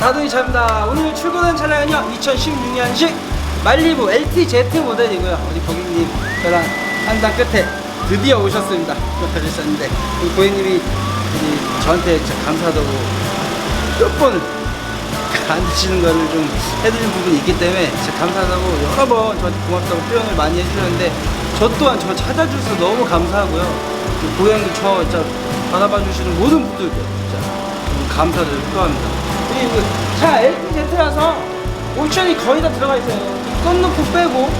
나도이 차입니다. 오늘 출고된 차량은요 2016년식 말리부 LTZ 모델이고요. 우리 고객님 저랑 한당 끝에 드디어 오셨습니다. 기다리셨는데 우리 고객님이 우리 저한테 감사하다고 몇 번을 안 드시는 거를 좀 해드린 부분이 있기 때문에 진짜 감사하다고 여러 번 저한테 고맙다고 표현을 많이 해주셨는데 저 또한 저 찾아주셔서 너무 감사하고요. 그 고객님도 저 진짜 받아봐 주시는 모든 분들께 진짜 감사를 표합니다. 그리고 차 LTZ라서 옵션이 거의 다 들어가 있어요. 썬루프 빼고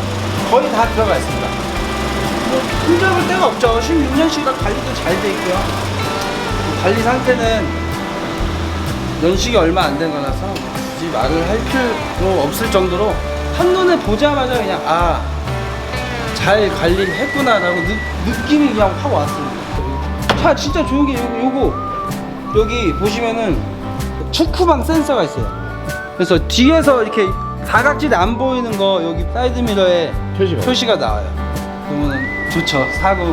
거의 다 들어가 있습니다. 뭐 흔적을 데가 없죠. 16년식이라 관리도 잘 돼 있고요. 뭐 관리 상태는 연식이 얼마 안 된 거라서 굳이 말을 할 필요 없을 정도로 한눈에 보자마자 그냥 아 잘 관리를 했구나라고 느, 느낌이 그냥 확 왔습니다. 차 진짜 좋은 게 요거 여기 보시면은 축구방 센서가 있어요. 그래서 뒤에서 이렇게 사각지대 안 보이는 거 여기 사이드 미러에 표시가 표시가 나와요. 그러면 좋죠. 사고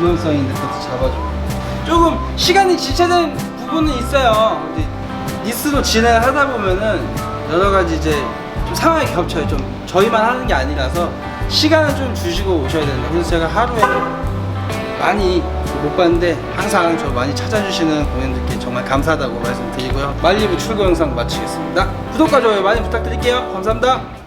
위험성 있는 것도 잡아주고. 조금 시간이 지체된 부분은 있어요. 이제 니스로 진행을 하다 보면은 여러 가지 이제 좀 상황이 겹쳐요. 좀 저희만 하는 게 아니라서 시간을 좀 주시고 오셔야 된다. 그래서 제가 하루에 많이 못 봤는데 항상 저 많이 찾아주시는 고객님들께 정말 감사하다고 말씀드리고요. 말리부 출고 영상 마치겠습니다. 구독과 좋아요 많이 부탁드릴게요. 감사합니다.